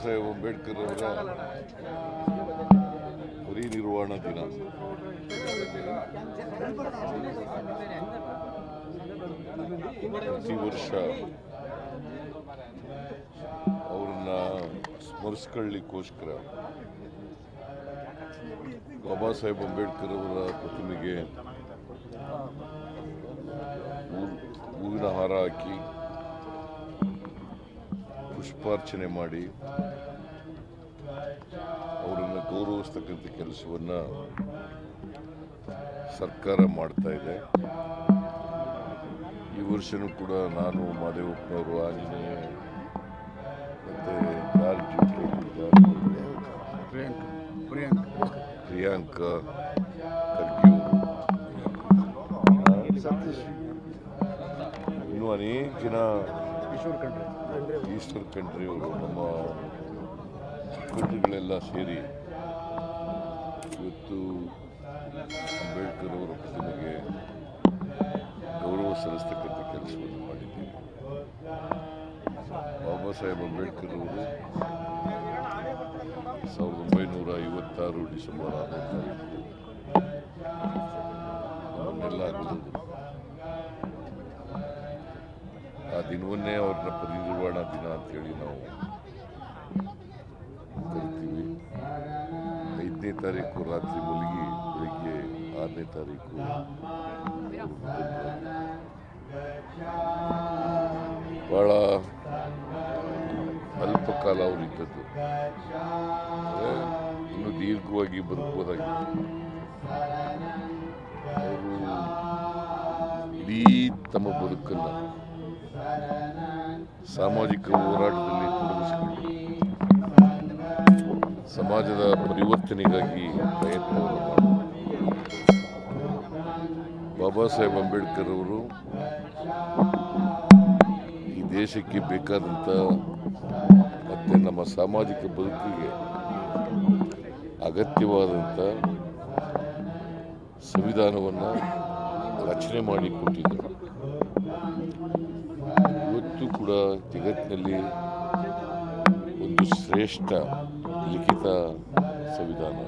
ಸಾಹೇಬ್ ಅಂಬೇಡ್ಕರ್ ಅವರ ಪರಿನಿರ್ವಾಣ ದಿನ. ಪ್ರತಿ ವರ್ಷ ಅವ್ರನ್ನ ಸ್ಮರಿಸ್ಕೊಳ್ಳಿಕ್ಕೋಸ್ಕರ ಬಾಬಾ ಸಾಹೇಬ್ ಅಂಬೇಡ್ಕರ್ ಅವರ ಪ್ರತಿಮೆಗೆ ಹೂವಿನ ಹಾರ ಹಾಕಿ ಪುಷ್ಪಾರ್ಚನೆ ಮಾಡಿ ಅವರನ್ನು ಗೌರವಿಸ್ತಕ್ಕಂಥ ಕೆಲಸವನ್ನು ಸರ್ಕಾರ ಮಾಡ್ತಾ ಇದೆ. ಈ ವರ್ಷನೂ ಕೂಡ ನಾನು ಮಾದೇವಪ್ಪನವರು ಆಂಜನೇಯ ಮತ್ತು ಜಾರ್ಜ್ ಪ್ರಿಯಾಂಕ ಖರ್ಗೆ ಇನ್ನೂ ಅನೇಕ ಜನ ಈಸ್ಟರ್ ಕಂಟ್ರಿಯವರು ನಮ್ಮ ಕಂಟ್ರಿಗಳೆಲ್ಲ ಸೇರಿ ಇವತ್ತು ಅಂಬೇಡ್ಕರ್ ಅವರ ಪ್ರತಿಮೆಗೆ ಗೌರವ ಸಲ್ಲಿಸ್ತಕ್ಕಂಥ ಕೆಲಸವನ್ನು ಮಾಡಿದ್ದೀವಿ. ಬಾಬಾ ಸಾಹೇಬ್ ಅಂಬೇಡ್ಕರ್ ಅವರು ಸಾವಿರದ ಒಂಬೈನೂರ ಐವತ್ತಾರು ಡಿಸೆಂಬರ್ ಆರನೇ ತಾರೀಕು ತಾರೀಕು. ಅವ್ರು. ಬಹಳ ಅಲ್ಪ ಕಾಲ ಅಂದ್ರೆ ಇನ್ನು ದೀರ್ಘವಾಗಿ ಬದುಕಬಹುದಾಗಿತ್ತು ಅವರು ಇಡೀ ತಮ್ಮ ಬದುಕನ್ನು ಸಾಮಾಜಿಕ ಹೋರಾಟದಲ್ಲಿ ತೊಡಗಿಸಿಕೊಂಡು ಸಮಾಜದ ಪರಿವರ್ತನೆಗಾಗಿ ಪ್ರಯತ್ನವನ್ನು ಬಾಬಾ ಸಾಹೇಬ್ ಅಂಬೇಡ್ಕರ್ ಅವರು ಈ ದೇಶಕ್ಕೆ ಬೇಕಾದಂಥ ಮತ್ತು ನಮ್ಮ ಸಾಮಾಜಿಕ ಬದುಕಿಗೆ ಅಗತ್ಯವಾದಂಥ ಸಂವಿಧಾನವನ್ನು ರಚನೆ ಮಾಡಿ ಕೊಟ್ಟಿದ್ದರು. ಇವತ್ತು ಕೂಡ ಜಗತ್ತಿನಲ್ಲಿ ಒಂದು ಶ್ರೇಷ್ಠ ಲಿಖಿತ ಸಂವಿಧಾನ.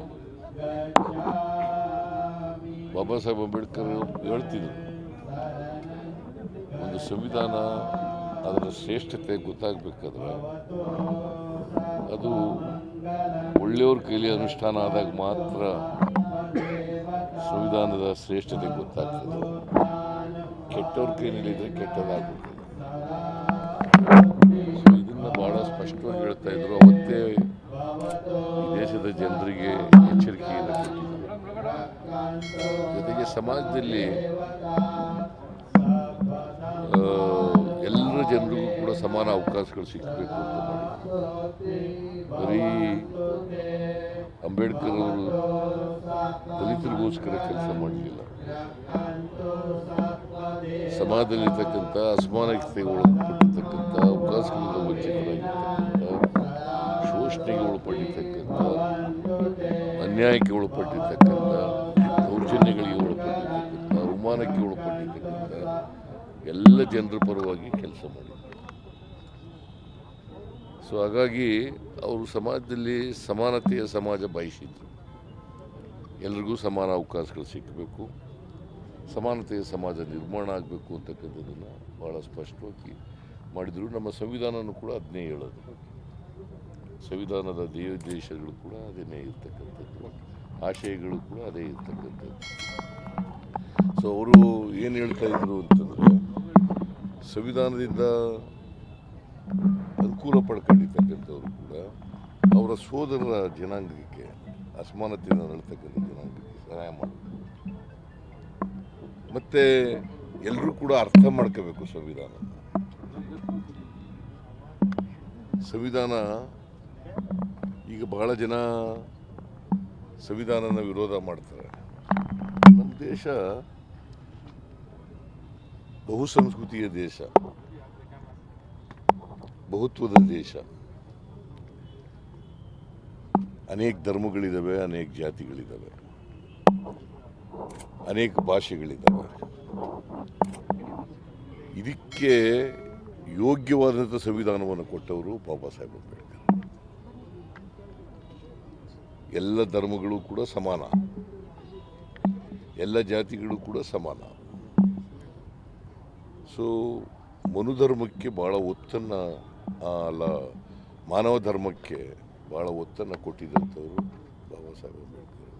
ಬಾಬಾ ಸಾಹೇಬ್ ಅಂಬೇಡ್ಕರ್ ಹೇಳ್ತಿದ್ರು. ಒಂದು ಸಂವಿಧಾನ ಅದರ ಶ್ರೇಷ್ಠತೆ ಗೊತ್ತಾಗಬೇಕಾದ್ರೆ ಅದು ಒಳ್ಳೆಯವ್ರ ಕೈಲಿ ಅನುಷ್ಠಾನ ಆದಾಗ ಮಾತ್ರ ಸಂವಿಧಾನದ ಶ್ರೇಷ್ಠತೆ ಗೊತ್ತಾಗ್ತದೆ. ಕೆಟ್ಟವ್ರ ಕೈಲಿದ್ರೆ ಕೆಟ್ಟದಾಗ್ಬಿಡ್ತದೆ. ಸೊ ಇದನ್ನು ಭಾಳ ಸ್ಪಷ್ಟವಾಗಿ ಹೇಳ್ತಾ ಇದ್ರು. ಅವತ್ತೇ ದೇಶದ ಜನರಿಗೆ ಎಚ್ಚರಿಕೆಯನ್ನು ಕೊಟ್ಟಿದ್ರು. ಜೊತೆಗೆ ಸಮಾಜದಲ್ಲಿ ಎಲ್ಲರ ಜನರಿಗೂ ಕೂಡ ಸಮಾನ ಅವಕಾಶಗಳು ಸಿಗಬೇಕು ಅಂತ ಮಾಡಿದ್ರು ಬರೀ ಅಂಬೇಡ್ಕರ್ ಅವರು ದಲಿತರಿಗೋಸ್ಕರ ಕೆಲಸ ಮಾಡಲಿಲ್ಲ. ಸಮಾಜದಲ್ಲಿರ್ತಕ್ಕಂಥ ಅಸಮಾನತೆಗೆ ಒಳಪಟ್ಟಿರ್ತಕ್ಕಂಥ ಅವಕಾಶಗಳಿಂದ ವಂಚಿತರಾಗಿರ್ತಕ್ಕಂಥ, ಶೋಷಣೆಗೆ ಒಳಪಟ್ಟಿರ್ತಕ್ಕಂಥ, ಅನ್ಯಾಯಕ್ಕೆ ಒಳಪಟ್ಟಿರ್ತಕ್ಕಂಥ ದೌರ್ಜನ್ಯಗಳಿಗೆ ಒಳಪಟ್ಟಿರ್ತಕ್ಕಂಥ ಅವಮಾನಕ್ಕೆ ಒಳಪಟ್ಟಿರ್ತಕ್ಕಂಥ ಎಲ್ಲ ಜನರ ಪರವಾಗಿ ಕೆಲಸ ಮಾಡಿದ್ದಾರೆ ಸೊ ಹಾಗಾಗಿ ಅವರು ಸಮಾಜದಲ್ಲಿ ಸಮಾನತೆಯ ಸಮಾಜ ಬಯಸಿದ್ರು. ಎಲ್ರಿಗೂ ಸಮಾನ ಅವಕಾಶಗಳು ಸಿಕ್ಕಬೇಕು ಸಮಾನತೆಯ ಸಮಾಜ ನಿರ್ಮಾಣ ಆಗಬೇಕು ಅಂತಕ್ಕಂಥದ್ದನ್ನು ಭಾಳ ಸ್ಪಷ್ಟವಾಗಿ ಮಾಡಿದರು. ನಮ್ಮ ಸಂವಿಧಾನನೂ ಕೂಡ ಅದನ್ನೇ ಹೇಳೋದು. ಸಂವಿಧಾನದ ದೇಶಗಳು ಕೂಡ ಅದನ್ನೇ ಇರ್ತಕ್ಕಂಥದ್ದು. ಆಶಯಗಳು ಕೂಡ ಅದೇ ಇರ್ತಕ್ಕಂಥದ್ದು. ಸೊ ಅವರು ಏನು ಹೇಳ್ತಾ ಇದ್ರು ಅಂತಂದರೆ, ಸಂವಿಧಾನದಿಂದ ಅನುಕೂಲ ಪಡ್ಕೊಂಡಿರ್ತಕ್ಕಂಥವ್ರು ಕೂಡ ಅವರ ಸೋದರರ ಜನಾಂಗಕ್ಕೆ ಅಸಮಾನತೆಯನ್ನು ನಡ್ತಕ್ಕಂಥ ಜನಾಂಗಕ್ಕೆ ಸಹಾಯ ಮಾಡಬೇಕು. ಮತ್ತು ಎಲ್ಲರೂ ಕೂಡ ಅರ್ಥ ಮಾಡ್ಕೋಬೇಕು ಸಂವಿಧಾನ. ಸಂವಿಧಾನ ಈಗ ಬಹಳ ಜನ ಸಂವಿಧಾನನ ವಿರೋಧ ಮಾಡ್ತಾರೆ. ನಮ್ಮ ದೇಶ ಬಹುಸಂಸ್ಕೃತಿಯ ದೇಶ, ಬಹುತ್ವದ ದೇಶ. ಅನೇಕ ಧರ್ಮಗಳಿದ್ದಾವೆ ಅನೇಕ ಜಾತಿಗಳಿದ್ದಾವೆ ಅನೇಕ ಭಾಷೆಗಳಿದ್ದಾವೆ ಇದಕ್ಕೆ ಯೋಗ್ಯವಾದಂಥ ಸಂವಿಧಾನವನ್ನು ಕೊಟ್ಟವರು ಬಾಬಾ ಸಾಹೇಬ್ ಅಂಬೇಡ್ಕರ್. ಎಲ್ಲ ಧರ್ಮಗಳು ಕೂಡ ಸಮಾನ. ಎಲ್ಲ ಜಾತಿಗಳು ಕೂಡ ಸಮಾನ. ಸೊ ಮನುಧರ್ಮಕ್ಕೆ ಭಾಳ ಒತ್ತನ್ನು ಅಲ್ಲ, ಮಾನವ ಧರ್ಮಕ್ಕೆ ಭಾಳ ಒತ್ತನ್ನು ಕೊಟ್ಟಿದ್ದಂಥವ್ರು ಬಾಬಾ ಸಾಹೇಬ್ ಅಂಬೇಡ್ಕರ್.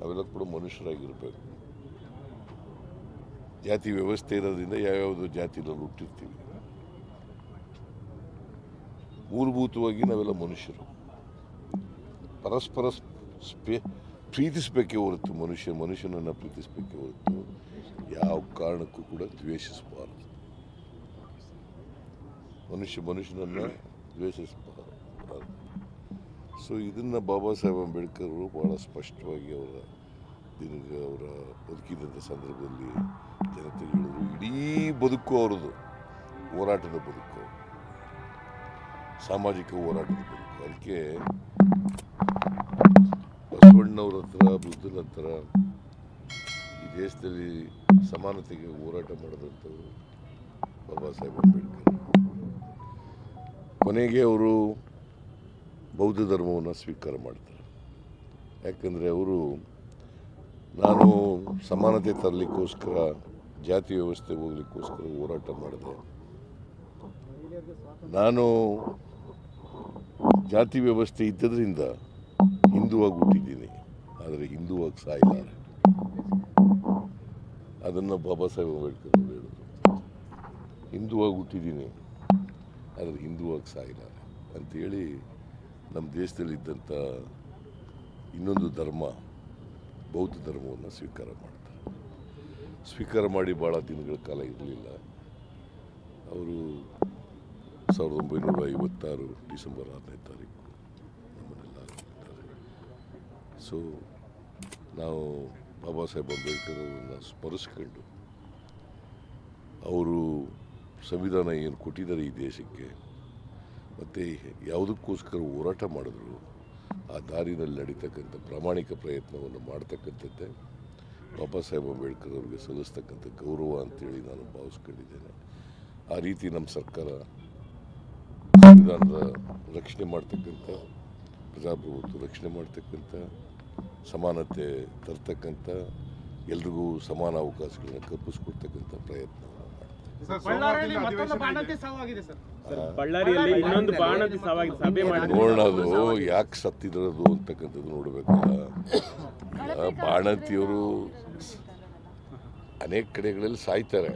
ನಾವೆಲ್ಲ ಕೂಡ ಮನುಷ್ಯರಾಗಿರಬೇಕು. ಜಾತಿ ವ್ಯವಸ್ಥೆ ಇರೋದ್ರಿಂದ ಯಾವ್ಯಾವುದೋ ಜಾತಿನಲ್ಲಿ ಹುಟ್ಟಿರ್ತೀವಿ. ಮೂಲಭೂತವಾಗಿ ನಾವೆಲ್ಲ ಮನುಷ್ಯರು. ಪರಸ್ಪರ ಸ್ಪೇ ಪ್ರೀತಿಸಬೇಕೇ ಹೊರತು, ಮನುಷ್ಯ ಮನುಷ್ಯನನ್ನು ಪ್ರೀತಿಸಬೇಕೇ ಹೊರತು ಯಾವ ಕಾರಣಕ್ಕೂ ಕೂಡ ದ್ವೇಷಿಸಬಾರದು. ಮನುಷ್ಯ ಮನುಷ್ಯನನ್ನು ದ್ವೇಷಿಸಬಾರದು. ಸೊ ಇದನ್ನು ಬಾಬಾ ಸಾಹೇಬ್ ಅಂಬೇಡ್ಕರ್ ಅವರು ಭಾಳ ಸ್ಪಷ್ಟವಾಗಿ ಅವರ ದಿನಗ ಅವರ ಬದುಕಿದಂಥ ಸಂದರ್ಭದಲ್ಲಿ ಜನತೆ ಹೇಳಿದ್ರು. ಇಡೀ ಬದುಕು ಅವರದು ಹೋರಾಟದ ಬದುಕು. ಸಾಮಾಜಿಕ ಹೋರಾಟದ ಬದುಕು. ಅದಕ್ಕೆ ಬಸವಣ್ಣವ್ರ ಹತ್ರ, ಬುದ್ಧನ ಹತ್ರ ಈ ದೇಶದಲ್ಲಿ ಸಮಾನತೆಗೆ ಹೋರಾಟ ಮಾಡಿದಂಥವ್ರು ಬಾಬಾ ಸಾಹೇಬ್ ಅಂಬೇಡ್ಕರ್. ಕೊನೆಗೆ ಅವರು ಬೌದ್ಧ ಧರ್ಮವನ್ನು ಸ್ವೀಕಾರ ಮಾಡ್ತಾರೆ. ಯಾಕಂದರೆ ಅವರು ನಾನು ಸಮಾನತೆ ತರಲಿಕ್ಕೋಸ್ಕರ, ಜಾತಿ ವ್ಯವಸ್ಥೆ ಹೋಗ್ಲಿಕ್ಕೋಸ್ಕರ ಹೋರಾಟ ಮಾಡಿದೆ. ನಾನು ಜಾತಿ ವ್ಯವಸ್ಥೆ ಇದ್ದದ್ರಿಂದ ಹಿಂದೂ ಹುಟ್ಟಿದ್ದೀನಿ ಆದರೆ ಹಿಂದೂವಾಗಿ ಸಾಯ್ತಾರೆ. ಅದನ್ನು ಬಾಬಾ ಸಾಹೇಬ್ ಅಂಬೇಡ್ಕರ್ ಅವರು ಹಿಂದೂ ಹಿಂದುವಾಗಿ ಹುಟ್ಟಿದ್ದೀನಿ ಆದರೆ ಹಿಂದೂವಾಗಿ ಸಾಯ್ತಾರೆ ಅಂಥೇಳಿ ನಮ್ಮ ದೇಶದಲ್ಲಿದ್ದಂಥ ಇನ್ನೊಂದು ಧರ್ಮ, ಬೌದ್ಧ ಧರ್ಮವನ್ನು ಸ್ವೀಕಾರ ಮಾಡ್ತಾರೆ. ಸ್ವೀಕಾರ ಮಾಡಿ ಭಾಳ ದಿನಗಳ ಕಾಲ ಇರಲಿಲ್ಲ. ಅವರು ಸಾವಿರದ ಒಂಬೈನೂರ ಐವತ್ತಾರು ಡಿಸೆಂಬರ್ ಆರನೇ ತಾರೀಕು ನಮ್ಮನ್ನೆಲ್ಲ ಸೊ ನಾವು ಬಾಬಾ ಸಾಹೇಬ್ ಅಂಬೇಡ್ಕರ್ ಅವರನ್ನು ಸ್ಮರಿಸ್ಕೊಂಡು ಅವರು ಸಂವಿಧಾನ ಏನು ಕೊಟ್ಟಿದ್ದಾರೆ ಈ ದೇಶಕ್ಕೆ, ಮತ್ತು ಯಾವುದಕ್ಕೋಸ್ಕರ ಹೋರಾಟ ಮಾಡಿದ್ರು, ಆ ದಾರಿನಲ್ಲಿ ನಡೀತಕ್ಕಂಥ ಪ್ರಾಮಾಣಿಕ ಪ್ರಯತ್ನವನ್ನು ಮಾಡ್ತಕ್ಕಂಥದ್ದೇ ಬಾಬಾ ಸಾಹೇಬ್ ಅಂಬೇಡ್ಕರ್ ಅವ್ರಿಗೆ ಸಲ್ಲಿಸ್ತಕ್ಕಂಥ ಗೌರವ ಅಂತೇಳಿ ನಾನು ಭಾವಿಸ್ಕೊಂಡಿದ್ದೇನೆ. ಆ ರೀತಿ ನಮ್ಮ ಸರ್ಕಾರ ಸಂವಿಧಾನದ ರಕ್ಷಣೆ ಮಾಡ್ತಕ್ಕಂಥ, ಪ್ರಜಾಪ್ರಭುತ್ವ ರಕ್ಷಣೆ ಮಾಡ್ತಕ್ಕಂಥ ಸಮಾನತೆ ತರ್ತಕ್ಕಂಥ ಎಲ್ರಿಗೂ ಸಮಾನ ಅವಕಾಶಗಳನ್ನು ಕಲ್ಪಿಸ್ಕೊಡ್ತಕ್ಕಂಥ ಪ್ರಯತ್ನ ನೋಡೋದು ಬಳ್ಳಾರಿಯಲ್ಲಿ ಮತ್ತೊಂದು ಬಾಣಂತಿ ಸಾವಾಗಿದೆ ಸರ್. ಬಳ್ಳಾರಿಯಲ್ಲಿ ಇನ್ನೊಂದು ಬಾಣದ ಸವಾಗಿದೆ. ಸಭೆ ಮಾಡಿದ್ರು ನೋಡೋಣ ಅದು ಯಾಕೆ ಸತ್ತಿದ್ರದು ಅಂತಕ್ಕಂಥದ್ದು ನೋಡಬೇಕಲ್ಲ ಬಾಣಂತಿಯವರು ಅನೇಕ ಕಡೆಗಳಲ್ಲಿ ಸಾಯ್ತಾರೆ.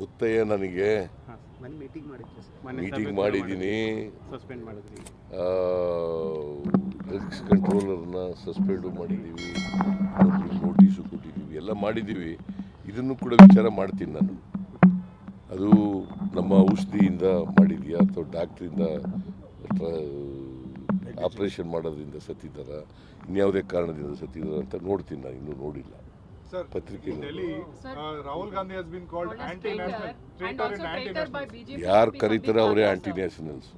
ಗೊತ್ತಯ್ಯ ನನಗೆ. ಮೀಟಿಂಗ್ ಮಾಡಿದ್ದೀನಿ ಡ್ರಗ್ಸ್ ಕಂಟ್ರೋಲರ್ನ ಸಸ್ಪೆಂಡು ಮಾಡಿದ್ದೀವಿ ನೋಟಿಸು ಕೊಟ್ಟಿದ್ದೀವಿ ಎಲ್ಲ ಮಾಡಿದ್ದೀವಿ ಇದನ್ನು ಕೂಡ ವಿಚಾರ ಮಾಡ್ತೀನಿ ನಾನು. ಅದು ನಮ್ಮ ಔಷಧಿಯಿಂದ ಮಾಡಿದೆಯಾ ಅಥವಾ ಡಾಕ್ಟ್ರಿಂದ ಆಪ್ರೇಷನ್ ಮಾಡೋದ್ರಿಂದ ಸತ್ತಿದ್ದಾರ? ಇನ್ಯಾವುದೇ ಕಾರಣದಿಂದ ಸತ್ತಿದ್ದಾರ ಅಂತ ನೋಡ್ತೀನಿ ನಾನು. ಇನ್ನೂ ನೋಡಿಲ್ಲ. Uh. ಯಾರು ಕರೀತಾರೆ ಅವರೇ ಆಂಟಿ ನ್ಯಾಷನಲ್ಸ್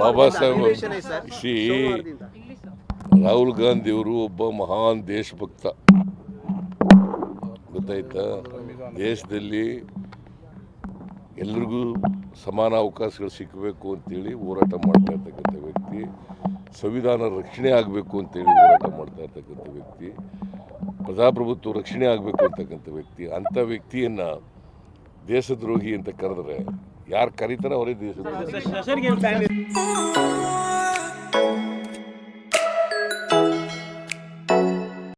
ಬಾಬಾ ಸಾಹೇಬ್. ಶ್ರೀ. ರಾಹುಲ್ ಗಾಂಧಿ ಅವರು ಒಬ್ಬ ಮಹಾನ್ ದೇಶಭಕ್ತ. ಗೊತ್ತಾಯ್ತಾ? ದೇಶದಲ್ಲಿ ಎಲ್ರಿಗೂ ಸಮಾನ ಅವಕಾಶಗಳು ಸಿಕ್ಕಬೇಕು ಅಂತೇಳಿ ಹೋರಾಟ ಮಾಡ್ತಾ ಇರ್ತಕ್ಕಂಥ ವ್ಯಕ್ತಿ. ಸಂವಿಧಾನ ರಕ್ಷಣೆ ಆಗಬೇಕು ಅಂತೇಳಿ ಹೋರಾಟ ಮಾಡ್ತಾ ಇರ್ತಕ್ಕಂಥ ವ್ಯಕ್ತಿ ಪ್ರಜಾಪ್ರಭುತ್ವ ರಕ್ಷಣೆ ಆಗಬೇಕು ಅಂತಕ್ಕಂಥ ವ್ಯಕ್ತಿ ಅಂಥ ವ್ಯಕ್ತಿಯನ್ನು ದೇಶದ್ರೋಹಿ ಅಂತ ಕರೆದ್ರೆ ಯಾರು ಕರೀತಾರೆ ಅವರೇ ದೇಶದ್ರೋಹಿ